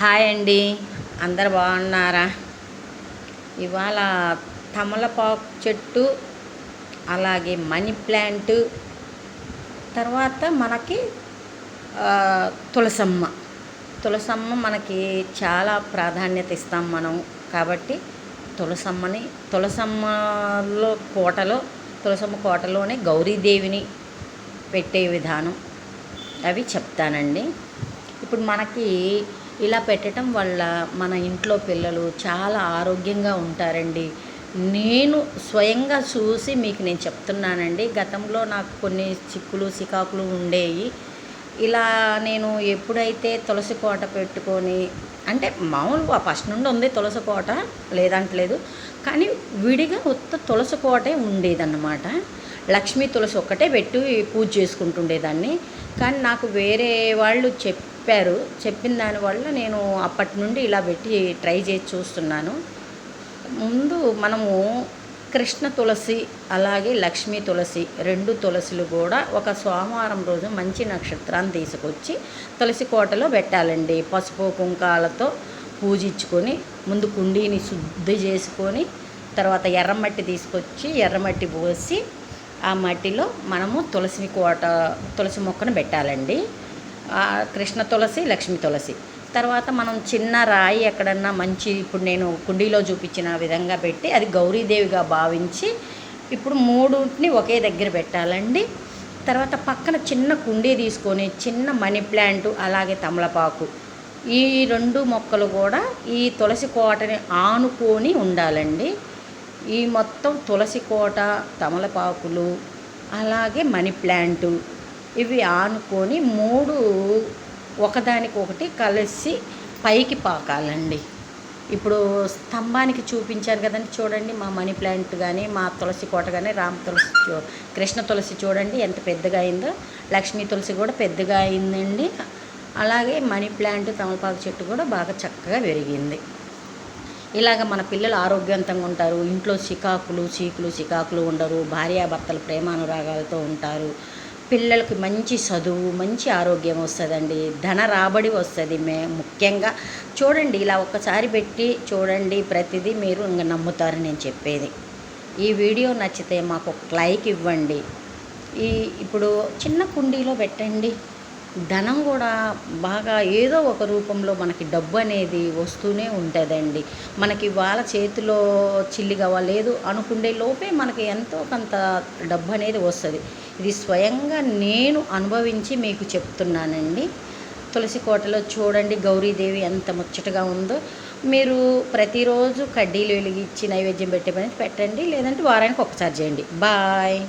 Hi అండి. అందరు బాగున్నారా? ఇవాళ తమలపాకు చెట్టు అలాగే మనీ ప్లాంట్ తర్వాత మనకి తులసమ్మ. తులసమ్మ మనకి చాలా ప్రాధాన్యత ఇస్తాం మనం. కాబట్టి తులసమ్మని తులసమ్మలో కోటలో తులసమ్మ కోటలోనే గౌరీదేవిని పెట్టే విధానం అవి చెప్తానండి. ఇప్పుడు మనకి ఇలా పెట్టడం వల్ల మన ఇంట్లో పిల్లలు చాలా ఆరోగ్యంగా ఉంటారండి. నేను స్వయంగా చూసి మీకు నేను చెప్తున్నానండి. గతంలో నాకు కొన్ని చిక్కులు సికాకులు ఉండేవి ఇలా నేను ఎప్పుడైతే తులసి కోట పెట్టుకొని అంటే మామూలుగా ఫస్ట్ నుండి ఉంది తులసి కోట లేదంటలేదు. కానీ విడిగా ఉత్త తులసి కోటే ఉండేదన్నమాట. లక్ష్మీ తులసి ఒక్కటే పెట్టి పూజ చేసుకుంటుండేదాన్ని. కానీ నాకు వేరే వాళ్ళు చెప్పారు. చెప్పిన దానివల్ల నేను అప్పటి నుండి ఇలా పెట్టి ట్రై చేసి చూస్తున్నాను. ముందు మనము కృష్ణ తులసి అలాగే లక్ష్మీ తులసి రెండు తులసిలు కూడా ఒక సోమవారం రోజు మంచి నక్షత్రాన్ని తీసుకొచ్చి తులసి కోటలో పెట్టాలండి. పసుపు కుంకాలతో పూజించుకొని ముందు కుండీని శుద్ధి చేసుకొని తర్వాత ఎర్రమట్టి తీసుకొచ్చి ఎర్రమట్టి పోసి ఆ మట్టిలో మనము తులసి కోట తులసి మొక్కను పెట్టాలండి. కృష్ణ తులసి లక్ష్మి తులసి. తర్వాత మనం చిన్న రాయి ఎక్కడన్నా మంచి ఇప్పుడు నేను కుండీలో చూపించిన విధంగా పెట్టి అది గౌరీదేవిగా భావించి ఇప్పుడు మూడుని ఒకే దగ్గర పెట్టాలండి. తర్వాత పక్కన చిన్న కుండీ తీసుకొని చిన్న మనీ ప్లాంట్ అలాగే తమలపాకు ఈ రెండు మొక్కలు కూడా ఈ తులసి కోటని ఆనుకొని ఉండాలండి. ఈ మొత్తం తులసి కోట తమలపాకులు అలాగే మనీ ప్లాంటు ఇవి ఆనుకొని మూడు ఒకదానికొకటి కలిసి పైకి పాకాలండి. ఇప్పుడు స్తంభానికి చూపించాను కదండి చూడండి మా మనీ ప్లాంట్ కానీ మా తులసి కోట కానీ రామ తులసి చూ కృష్ణ తులసి చూడండి ఎంత పెద్దగా అయిందో లక్ష్మీ తులసి కూడా పెద్దగా అయిందండి. అలాగే మనీ ప్లాంట్ తమలపాకు చెట్టు కూడా బాగా చక్కగా పెరిగింది. ఇలాగ మన పిల్లలు ఆరోగ్యవంతంగా ఉంటారు ఇంట్లో చికాకులు చీకులు చికాకులు ఉండరు భార్యాభర్తలు ప్రేమానురాగాలతో ఉంటారు. పిల్లలకి మంచి చదువు మంచి ఆరోగ్యం వస్తుందండి. ధన రాబడి వస్తుంది మే ముఖ్యంగా. చూడండి ఇలా ఒక్కసారి పెట్టి చూడండి ప్రతిదీ మీరు ఇంకా నమ్ముతారు నేను చెప్పేది. ఈ వీడియో నచ్చితే మాకు ఒక లైక్ ఇవ్వండి. ఈ ఇప్పుడు చిన్న కుండీలో పెట్టండి. ధనం కూడా బాగా ఏదో ఒక రూపంలో మనకి డబ్బు అనేది వస్తూనే ఉంటుందండి. మనకి వాళ్ళ చేతిలో చిల్లిగా లేదు అనుకునే లోపే మనకి ఎంతో కొంత డబ్బు అనేది వస్తుంది. ఇది స్వయంగా నేను అనుభవించి మీకు చెప్తున్నానండి. తులసి కోటలో చూడండి గౌరీదేవి ఎంత ముచ్చటగా ఉందో. మీరు ప్రతిరోజు కడ్డీలు వెలిగించి నైవేద్యం పెట్టే పని పెట్టండి లేదంటే వారానికి ఒకసారి చేయండి. బాయ్.